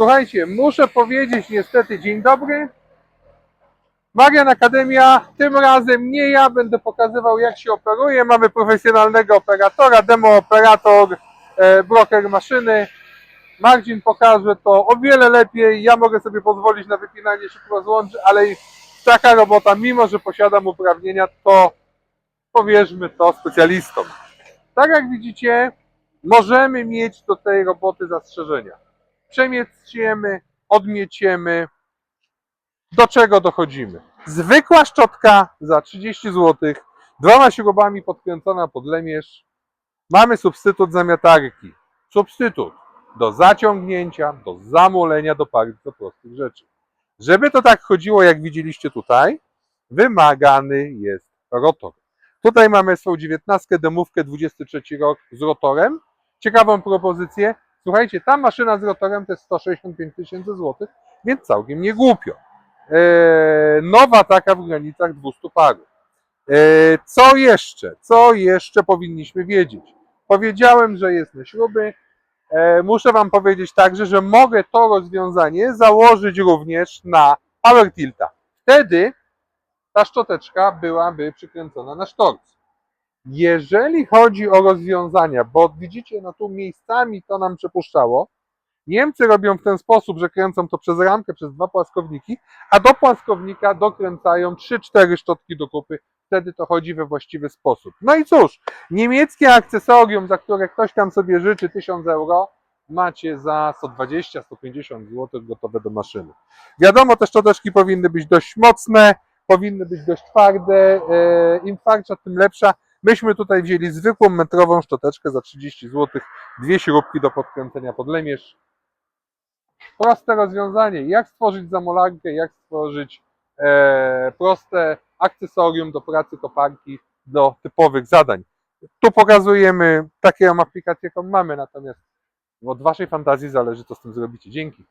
Słuchajcie, muszę powiedzieć niestety dzień dobry. Marian Akademia, tym razem nie ja będę pokazywał jak się operuje. Mamy profesjonalnego operatora, demo operator, e, broker maszyny. Marcin pokaże to o wiele lepiej. Ja mogę sobie pozwolić na wypinanie szybko złączy, ale taka robota, mimo że posiadam uprawnienia, to powierzmy to specjalistom. Tak jak widzicie, możemy mieć do tej roboty zastrzeżenia. Przemieciemy, odmieciemy. Do czego dochodzimy? Zwykła szczotka za 30 zł, dwoma śrubami podkręcona pod lemierz. Mamy substytut zamiatarki. Substytut do zaciągnięcia, do zamulenia, do bardzo prostych rzeczy. Żeby to tak chodziło, jak widzieliście tutaj, wymagany jest rotor. Tutaj mamy SV19, demówkę 23 rok z rotorem. Ciekawą propozycję. Słuchajcie, ta maszyna z rotorem to jest 165 tysięcy złotych, więc całkiem nie głupio. Eee, nowa taka w granicach 200 parów. Eee, co jeszcze? Co jeszcze powinniśmy wiedzieć? Powiedziałem, że jest na śruby. Eee, muszę Wam powiedzieć także, że mogę to rozwiązanie założyć również na Power Tilta. Wtedy ta szczoteczka byłaby przykręcona na sztorc. Jeżeli chodzi o rozwiązania, bo widzicie, no tu miejscami to nam przepuszczało, Niemcy robią w ten sposób, że kręcą to przez ramkę, przez dwa płaskowniki, a do płaskownika dokręcają 3-4 szczotki do kupy. Wtedy to chodzi we właściwy sposób. No i cóż, niemieckie akcesorium, za które ktoś tam sobie życzy 1000 euro, macie za 120-150 zł gotowe do maszyny. Wiadomo, te szczoteczki powinny być dość mocne, powinny być dość twarde. e, Im twardsza, tym lepsza. Myśmy tutaj wzięli zwykłą metrową szczoteczkę za 30 zł, dwie śrubki do podkręcenia pod lemierz. Proste rozwiązanie, jak stworzyć zamolarkę, jak stworzyć e, proste akcesorium do pracy koparki, do typowych zadań. Tu pokazujemy taką aplikację, jaką mamy, natomiast od Waszej fantazji zależy, co z tym zrobicie. Dzięki.